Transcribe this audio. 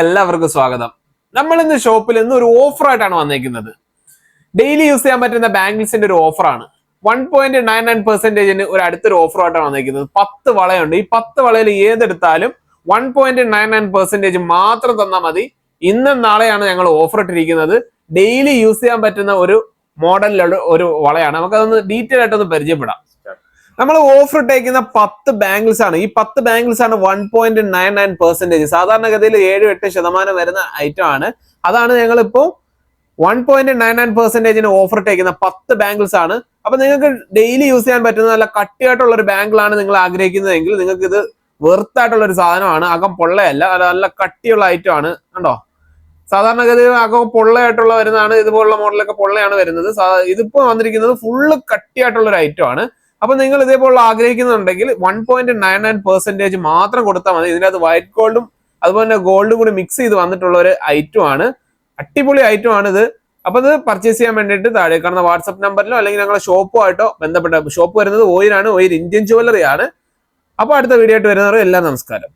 എല്ലാവർക്കും സ്വാഗതം. നമ്മൾ ഇന്ന് ഷോപ്പിൽ ഇന്ന് ഒരു ഓഫർ ആയിട്ടാണ് വന്നേക്കുന്നത്. ഡെയിലി യൂസ് ചെയ്യാൻ പറ്റുന്ന ബാംഗിൾസിന്റെ ഒരു ഓഫറാണ് വൺ പോയിന്റ് നയൻ നയൻ പെർസെന്റേജിന് ഒരു അടുത്തൊരു ഓഫർ ആയിട്ടാണ് വന്നേക്കുന്നത്. പത്ത് വളയുണ്ട്. ഈ പത്ത് വളയിൽ ഏതെടുത്താലും one point nine nine percentage മാത്രം തന്നാൽ മതി. ഇന്നും നാളെയാണ് ഞങ്ങൾ ഓഫർ ഇട്ടിരിക്കുന്നത്. ഡെയിലി യൂസ് ചെയ്യാൻ പറ്റുന്ന ഒരു മോഡലിലുള്ള ഒരു വളയാണ്. നമുക്കതൊന്ന് ഡീറ്റെയിൽ ആയിട്ടൊന്ന് പരിചയപ്പെടാം. നമ്മൾ ഓഫർ ഇട്ടേക്കുന്ന പത്ത് ബാങ്കിൾസ് ആണ്. ഈ പത്ത് ബാങ്കിൾസ് ആണ് one point nine nine percentage സാധാരണഗതിയിൽ ഏഴ് എട്ട് ശതമാനം വരുന്ന ഐറ്റം ആണ്. അതാണ് ഞങ്ങൾ ഇപ്പോൾ വൺ പോയിന്റ് നയൻ നയൻ പെർസെന്റേജിന് ഓഫർ ഇട്ടേക്കുന്ന പത്ത് ബാങ്കിൾസ് ആണ്. അപ്പൊ നിങ്ങൾക്ക് ഡെയിലി യൂസ് ചെയ്യാൻ പറ്റുന്ന നല്ല കട്ടിയായിട്ടുള്ള ഒരു ബാംഗിളാണ് നിങ്ങൾ ആഗ്രഹിക്കുന്നതെങ്കിൽ നിങ്ങൾക്ക് ഇത് വെർത്ത് ആയിട്ടുള്ള ഒരു സാധനമാണ്. അകം പൊള്ളയല്ല നല്ല കട്ടിയുള്ള ഐറ്റം ആണ്. കണ്ടോ? സാധാരണഗതിയിൽ അകം പൊള്ളയായിട്ടുള്ള വരുന്നതാണ് ഇതുപോലുള്ള മോഡലൊക്കെ പൊള്ളയാണ് വരുന്നത്. ഇതിപ്പോ വന്നിരിക്കുന്നത് ഫുള്ള് കട്ടിയായിട്ടുള്ള ഒരു ഐറ്റം ആണ്. അപ്പൊ നിങ്ങൾ ഇതേപോലെ ആഗ്രഹിക്കുന്നുണ്ടെങ്കിൽ one point nine nine percentage മാത്രം കൊടുത്താൽ മതി. ഇതിനകത്ത് വൈറ്റ് ഗോൾഡും അതുപോലെ തന്നെ ഗോൾഡും കൂടി മിക്സ് ചെയ്ത് വന്നിട്ടുള്ള ഒരു ഐറ്റം ആണ്. അടിപൊളി ഐറ്റം ആണ് ഇത്. അപ്പൊ ഇത് പർച്ചേസ് ചെയ്യാൻ വേണ്ടിയിട്ട് താഴെ കാണുന്ന വാട്സപ്പ് നമ്പറിലോ അല്ലെങ്കിൽ ഞങ്ങളുടെ ഷോപ്പുമായിട്ടോ ബന്ധപ്പെട്ട ഷോപ്പ് വരുന്നത് ഓയിലാണ് ഓയിൽ ഇന്ത്യൻ ജുവല്ലറി ആണ്. അപ്പൊ അടുത്ത വീഡിയോ ആയിട്ട് വരുന്നവർ എല്ലാം നമസ്കാരം.